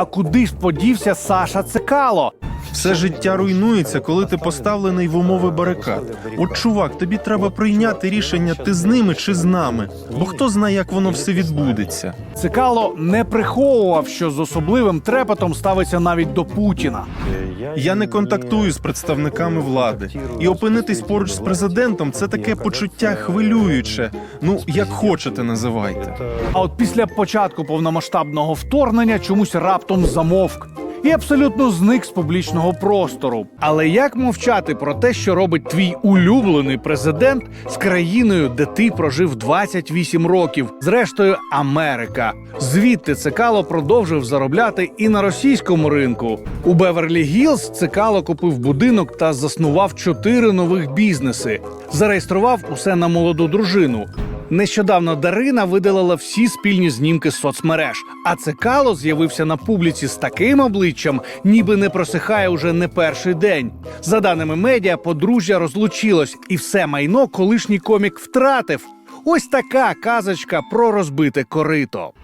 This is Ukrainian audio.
А куди ж подівся Саша Цикало? Все життя руйнується, коли ти поставлений в умови барикад. От чувак, тобі треба прийняти рішення, ти з ними чи з нами. Бо хто знає, як воно все відбудеться. Цикало не приховував, що з особливим трепетом ставиться навіть до Путіна. Я не контактую з представниками влади, і опинитись поруч з президентом це таке почуття хвилююче. Ну як хочете, називайте. А от після початку повномасштабного вторгнення чомусь раптом замовк. І абсолютно зник з публічного простору. Але як мовчати про те, що робить твій улюблений президент з країною, де ти прожив 28 років, зрештою Америка? Звідти Цикало продовжив заробляти і на російському ринку. У Беверлі Гілз Цикало купив будинок та заснував чотири нових бізнеси. Зареєстрував усе на молоду дружину. Нещодавно Дарина видалила всі спільні знімки з соцмереж, а Цикало з'явився на публіці з таким обличчям, ніби не просихає уже не перший день. За даними медіа, подружжя розлучилось, і все майно колишній комік втратив. Ось така казочка про розбите корито.